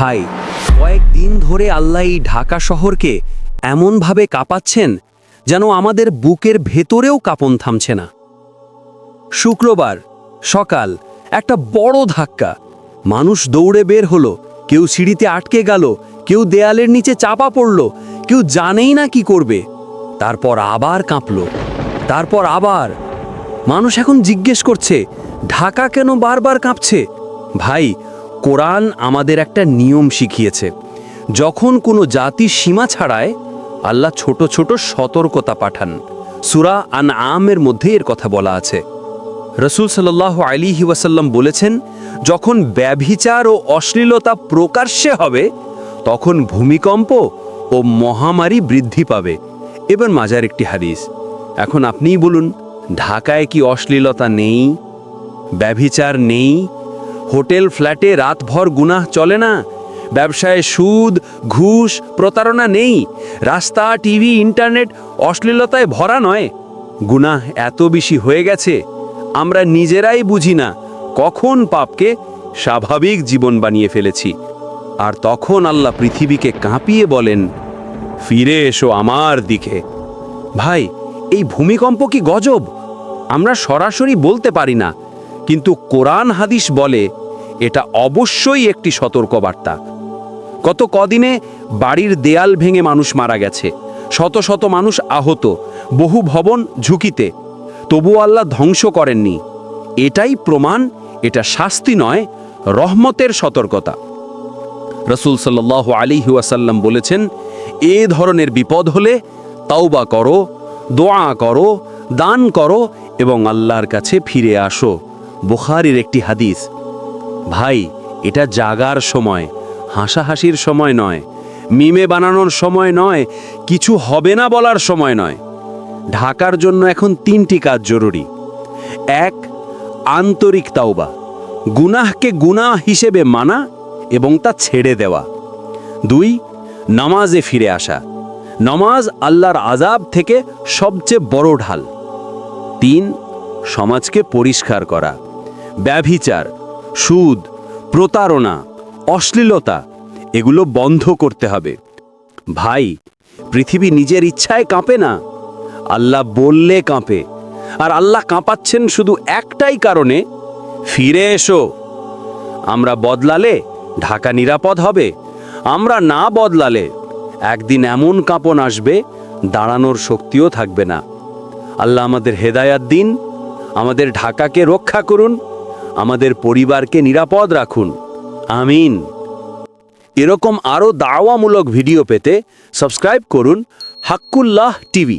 ভাই কয়েকদিন ধরে আল্লাহ এই ঢাকা শহরকে এমনভাবে কাঁপাচ্ছেন যেন আমাদের বুকের ভেতরেও কাঁপন থামছে না। শুক্রবার সকাল একটা বড় ধাক্কা। মানুষ দৌড়ে বের হলো, কেউ সিঁড়িতে আটকে গেল, কেউ দেয়ালের নিচে চাপা পড়ল, কেউ জানেই না কি করবে। তারপর আবার কাঁপল। তারপর আবার মানুষ এখন জিজ্ঞেস করছে, ঢাকা কেন বারবার কাঁপছে? ভাই কোরআন আমাদের একটা নিয়ম শিখিয়েছে। যখন কোনো জাতি সীমা ছাড়ায়, আল্লাহ ছোট ছোট সতর্কতা পাঠান। সুরা আন আমের মধ্যে এর কথা বলা আছে। রসুল সাল্লাহ আলিহি ওয়াসাল্লাম বলেছেন, যখন ব্যভিচার ও অশ্লীলতা প্রকাশ্যে হবে, তখন ভূমিকম্প ও মহামারী বৃদ্ধি পাবে। এবার মাজার একটি হাদিস। এখন আপনিই বলুন, ঢাকায় কি অশ্লীলতা নেই? ব্যভিচার নেই? হোটেল, ফ্ল্যাটে রাতভর গুনাহ চলে না? ব্যবসায় সুদ, ঘুষ, প্রতারণা নেই। রাস্তা, টিভি, ইন্টারনেট অশ্লীলতায় ভরা নয়। গুনাহ এত বেশি হয়ে গেছে, আমরা নিজেরাই বুঝি না কখন পাপকে স্বাভাবিক জীবন বানিয়ে ফেলেছি। আর তখন আল্লাহ পৃথিবীকে কাঁপিয়ে বলেন, ফিরে এসো আমার দিকে। ভাই, এই ভূমিকম্প কি গজব? আমরা সরাসরি বলতে পারি না, কিন্তু কোরআন হাদিস বলে এটা অবশ্যই একটি সতর্কবার্তা। কত কদিনে বাড়ির দেয়াল ভেঙে মানুষ মারা গেছে। শত শত মানুষ আহত। বহু ভবন ঝুঁকিতে। তবু আল্লাহ ধ্বংস করেননি। এটাই প্রমাণ, এটা শাস্তি নয়, রহমতের সতর্কতা। রসুল সাল্লাহ আলী ওয়াসাল্লাম বলেছেন, এ ধরনের বিপদ হলে তাওবা করো, দোয়া করো, দান করো এবং আল্লাহর কাছে ফিরে আসো। বুখারির একটি হাদিস। ভাই, এটা জাগার সময়, হাসাহাসির সময় নয়, মিমে বানানোর সময় নয়, কিছু হবে না বলার সময় নয়। ঢাকার জন্য এখন তিনটি কাজ জরুরি। এক, আন্তরিক তাওবা, গুনাহকে গুনাহ হিসেবে মানা এবং তা ছেড়ে দেওয়া। দুই, নামাজে ফিরে আসা, নামাজ আল্লাহর আজাব থেকে সবচেয়ে বড় ঢাল। তিন, সমাজকে পরিষ্কার করা, ব্যভিচার সুদ, প্রতারণা, অশ্লীলতা, এগুলো বন্ধ করতে হবে। ভাই, পৃথিবী নিজের ইচ্ছায় কাঁপে না। আল্লাহ বললে কাঁপে, আর আল্লাহ কাঁপাচ্ছেন শুধু একটাই কারণে, ফিরে এসো। আমরা বদলালে ঢাকা নিরাপদ হবে, আমরা না বদলালে একদিন এমন কাঁপন আসবে, দাঁড়ানোর শক্তিও থাকবে না। আল্লাহ আমাদের হেদায়াত দিন, আমাদের ঢাকাকে রক্ষা করুন। আমাদের পরিবারকে নিরাপদ রাখুন। আমিন। এরকম আরও দাওয়ামূলক ভিডিও পেতে সাবস্ক্রাইব করুন হাক্কুল্লাহ টিভি।